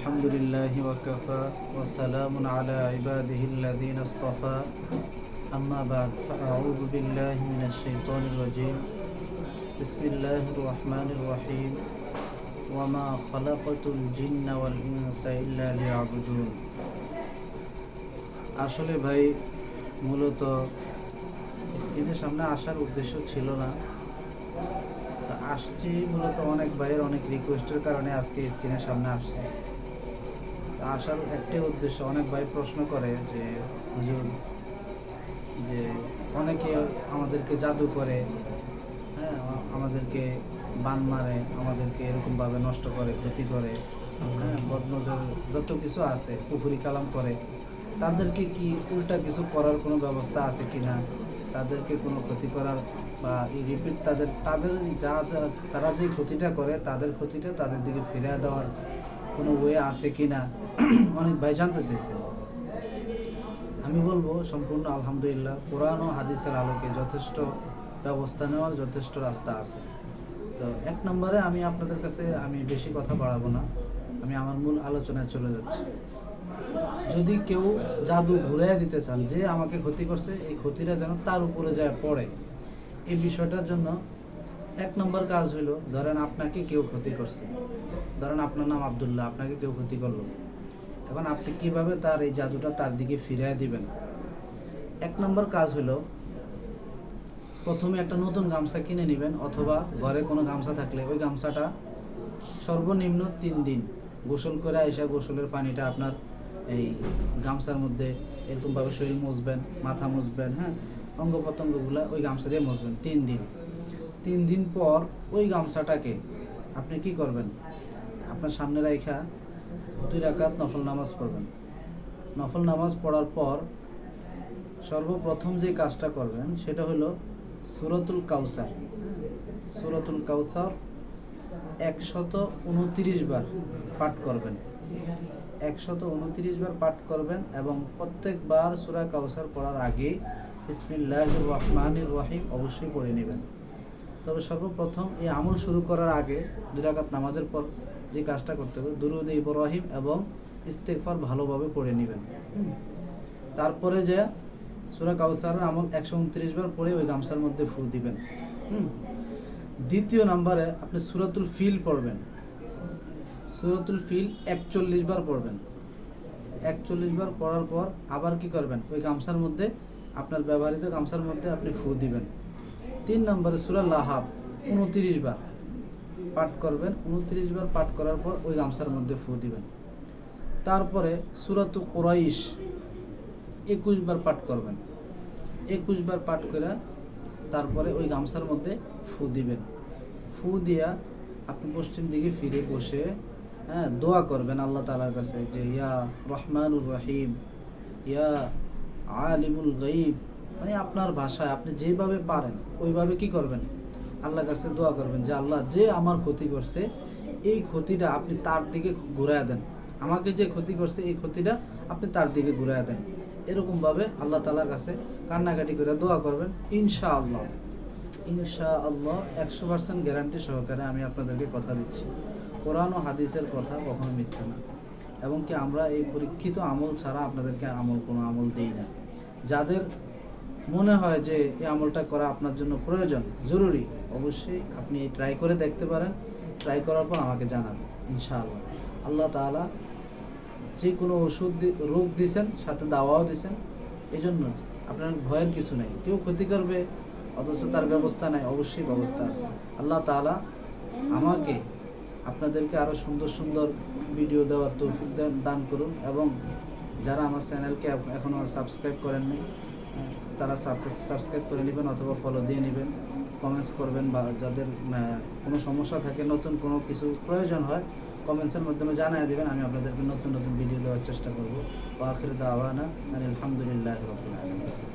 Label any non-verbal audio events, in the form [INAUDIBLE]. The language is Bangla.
الحمد لله وكفى وسلام على عباده الذين اصطفى أما بعد فأعوذ بالله من الشيطان الرجيم بسم الله الرحمن الرحيم وما خلقت الجن والإنس إلا ليعبدون আসলে ভাই মূলত স্ক্রিনের সামনে আসার উদ্দেশ্য ছিল না তা আসছি মূলত অনেক ভাইয়ের অনেক রিকোয়েস্টের কারণে আজকে স্ক্রিনের সামনে আসছে তা আসার একটাই উদ্দেশ্য, অনেক ভাই প্রশ্ন করে যে, হুজুর, যে অনেকে আমাদেরকে জাদু করে হ্যাঁ আমাদেরকে বান মারে, আমাদেরকে এরকমভাবে নষ্ট করে, ক্ষতি করে হ্যাঁ বদনজর যত কিছু আছে, পুকুরি কালাম করে, তাদেরকে কি উল্টা কিছু করার কোনো ব্যবস্থা আছে কি না তাদেরকে কোনো ক্ষতি করার বা রিপিট তাদের তাদের যা যা, তারা যে ক্ষতিটা করে, তাদের ক্ষতিটা তাদের দিকে ফিরিয়ে দেওয়ার কোনো ওয়ে আছে কি না [CLEARS THROAT] অনেক ভাই জানতে চাইছে। আমি বলব, সম্পূর্ণ আলহামদুলিল্লাহ, কোরআন ও হাদিসের আলোকে যথেষ্ট ব্যবস্থা নেওয়ার যথেষ্ট রাস্তা আছে। তো এক নম্বরে আমি আপনাদের কাছে, আমি বেশি কথা বাড়াবো না, আমি আমার মূল আলোচনায় চলে যাচ্ছি। যদি কেউ জাদু ঘুরাইয়া দিতে চান, যে আমাকে ক্ষতি করছে, এই ক্ষতিটা যেন তার উপরে যায় পড়ে। এই বিষয়টার জন্য এক নম্বর কাজ হলো ধরেন আপনাকে কেউ ক্ষতি করছে। ধরেন আপনার নাম আবদুল্লাহ, আপনাকে কেউ ক্ষতি করল। এখন আপনি কীভাবে তার এই জাদুটা তার দিকে ফিরিয়ে দিবেন? এক নম্বর কাজ হলো প্রথমে একটা নতুন গামছা কিনে নেবেন অথবা ঘরে কোনো গামছা থাকলে ওই গামছাটা সর্বনিম্ন তিন দিন গোসল করে আইসা গোসলের পানিটা আপনার এই গামছার মধ্যে এরকমভাবে শরীর মুছবেন, মাথা মুছবেন হ্যাঁ? অঙ্গ প্রত্যঙ্গগুলো ওই গামছা দিয়ে মুছবেন তিন দিন। তিন দিন পর ওই গামছাটাকে। আপনি কি করবেন? আপনার সামনে রাইখা দুই রাকাত নফল নামাজ পড়বেন। নফল নামাজ পড়ার পর সর্বপ্রথম যে কাজটা করবেন সেটা হলো সুরতুল কাউসার। সুরতুল কাউসার একশত উনত্রিশ বার পাঠ করবেন। একশত উনত্রিশ বার পাঠ করবেন এবং প্রত্যেকবার সুরা কাউসার পড়ার আগে বিসমিল্লাহ রহমানির রহিম অবশ্যই পড়ে নেবেন। তবে সর্বপ্রথম এই আমল শুরু করার আগে দুই রাকাত নামাজের পর যে কাজটা করতে হবে, দুরুদ ইব্রাহিম এবং ইস্তেকফার ভালোভাবে পড়ে নেবেন। তারপরে যে সুরা কাউসারের আমল একশো উনত্রিশ বার পড়ে ওই গামছার মধ্যে ফু দিবেন। দ্বিতীয় নাম্বারে আপনি সুরাতুল ফিল পড়বেন। সুরাতুল ফিল একচল্লিশ বার পড়বেন। একচল্লিশ বার পড়ার পর আবার কি করবেন? ওই গামছার মধ্যে আপনার ব্যবহৃত গামছার মধ্যে আপনি ফু দিবেন। তিন নম্বরে সুরা লাহাব, উনত্রিশ বার পাঠ করবেন, উনত্রিশ বার পাঠ করার পর ওই গামছার মধ্যে ফু দিবেন। তারপরে সুরাতু কোরাইশ, একুশ বার পাঠ করবেন। একুশ বার পাঠ করে তারপরে ওই গামছার মধ্যে ফু দিবেন। ফু দিয়া আপনি পশ্চিম দিকে ফিরে বসে হ্যাঁ দোয়া করবেন আল্লাহ তালার কাছে যে, ইয়া রহমানুর রহিম, ইয়া আলিমুল গাইব মানে আপনার ভাষায়, আপনি যেভাবে পারেন, ওইভাবে কি করবেন? আল্লাহর কাছে দোয়া করবেন যে, আল্লাহ, যে আমার ক্ষতি করছে, এই ক্ষতিটা আপনি তার দিকে ঘুরায় দেন। আমাকে যে ক্ষতি করছে, এই ক্ষতিটা আপনি তার দিকে ঘুরায় দেন। এরকমভাবে আল্লাহ তালার কাছে কান্নাকাটি করে দোয়া করবেন ইনশা আল্লাহ ইনশা আল্লাহ একশো পার্সেন্ট গ্যারান্টি সহকারে আমি আপনাদেরকে কথা দিচ্ছি। কোরআন ও হাদিসের কথা কখনো মিথ্যা না। এবং কি আমরা এই পরীক্ষিত আমল ছাড়া আপনাদেরকে আমল কোনো আমল দিই না। যাদের মনে হয় যে এই আমলটা করা আপনার জন্য প্রয়োজন, জরুরি। অবশ্যই আপনি ট্রাই করে দেখতে পারেন। ট্রাই করার পর আমাকে জানাবেন, ইনশাআল্লাহ। আল্লাহ তাআলা যে কোনো ওষুধ রোগ দিছেন, সাথে দাওয়াও দিছেন। এই জন্য আপনার ভয়ের কিছু নেই। কেউ ক্ষতি করবে, অথচ তার ব্যবস্থা নাই, অবশ্যই ব্যবস্থা আছে। আল্লাহ তাআলা আমাকে, আপনাদেরকে আরও সুন্দর সুন্দর ভিডিও দেওয়ার তৌফিক দান- করুন। এবং যারা আমার চ্যানেলকে এখনও সাবস্ক্রাইব করেননি তারা সাবস্ক্রাইব করে নেবেন অথবা ফলো দিয়ে নেবেন। কমেন্টস করবেন বা যাদের কোনো সমস্যা থাকে, নতুন কোনো কিছু প্রয়োজন হয় কমেন্টসের মাধ্যমে জানিয়ে দেবেন। আমি আপনাদেরকে নতুন নতুন ভিডিও দেওয়ার চেষ্টা করব। আখির দাওয়ানা আলহামদুলিল্লাহ আলমিন।